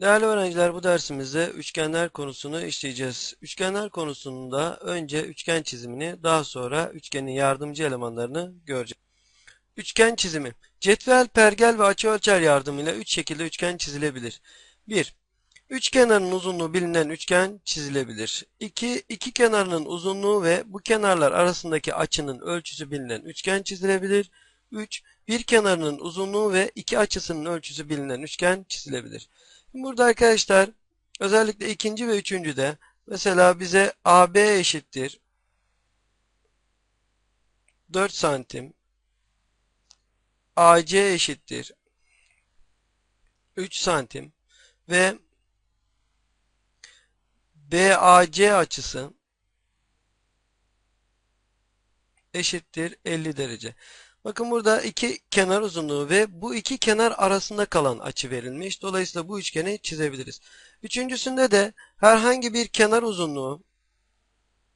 Değerli öğrenciler bu dersimizde üçgenler konusunu işleyeceğiz. Üçgenler konusunda önce üçgen çizimini daha sonra üçgenin yardımcı elemanlarını göreceğiz. Üçgen çizimi. Cetvel, pergel ve açıölçer yardımıyla üç şekilde üçgen çizilebilir. 1. Üç kenarın uzunluğu bilinen üçgen çizilebilir. 2. İki kenarının uzunluğu ve bu kenarlar arasındaki açının ölçüsü bilinen üçgen çizilebilir. 3. Bir kenarının uzunluğu ve iki açısının ölçüsü bilinen üçgen çizilebilir. Burada arkadaşlar özellikle ikinci ve üçüncü de mesela bize AB eşittir 4 santim AC eşittir 3 santim ve BAC açısı eşittir 50 derece. Bakın burada iki kenar uzunluğu ve bu iki kenar arasında kalan açı verilmiş. Dolayısıyla bu üçgeni çizebiliriz. Üçüncüsünde de herhangi bir kenar uzunluğu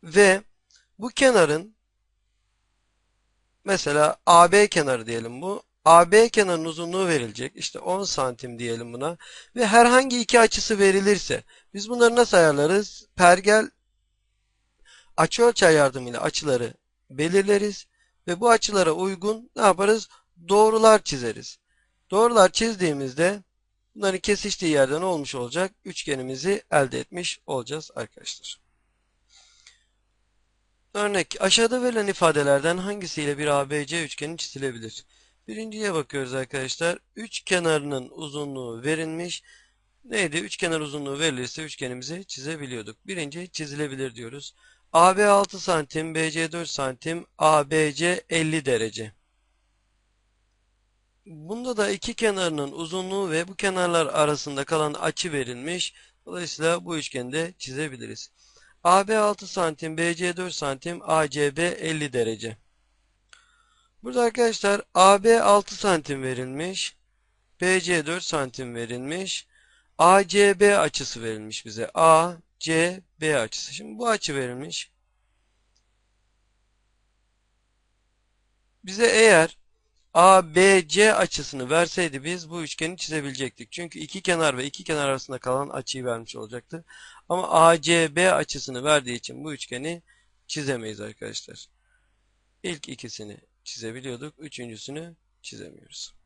ve bu kenarın mesela AB kenarı diyelim bu. AB kenarının uzunluğu verilecek. İşte 10 santim diyelim buna. Ve herhangi iki açısı verilirse biz bunları nasıl ayarlarız? Pergel açıölçer yardımıyla açıları belirleriz ve bu açılara uygun ne yaparız? Doğrular çizeriz. Doğrular çizdiğimizde bunların kesiştiği yerden olmuş olacak? Üçgenimizi elde etmiş olacağız arkadaşlar. Örnek aşağıda verilen ifadelerden hangisiyle bir ABC üçgeni çizilebilir? Birinciye bakıyoruz arkadaşlar. Üç kenarının uzunluğu verilmiş. Neydi? Üç kenar uzunluğu verilirse üçgenimizi çizebiliyorduk. Birinci çizilebilir diyoruz. AB 6 santim, BC 4 santim, ABC 50 derece. Bunda da iki kenarının uzunluğu ve bu kenarlar arasında kalan açı verilmiş. Dolayısıyla bu üçgeni de çizebiliriz. AB 6 santim, BC 4 santim, ACB 50 derece. Burada arkadaşlar AB 6 santim verilmiş. BC 4 santim verilmiş. ACB açısı verilmiş bize. A, C, B açısı. Şimdi bu açı verilmiş. Bize eğer ABC açısını verseydi biz bu üçgeni çizebilecektik. Çünkü iki kenar ve iki kenar arasında kalan açıyı vermiş olacaktı. Ama ACB açısını verdiği için bu üçgeni çizemeyiz arkadaşlar. İlk ikisini çizebiliyorduk. Üçüncüsünü çizemiyoruz.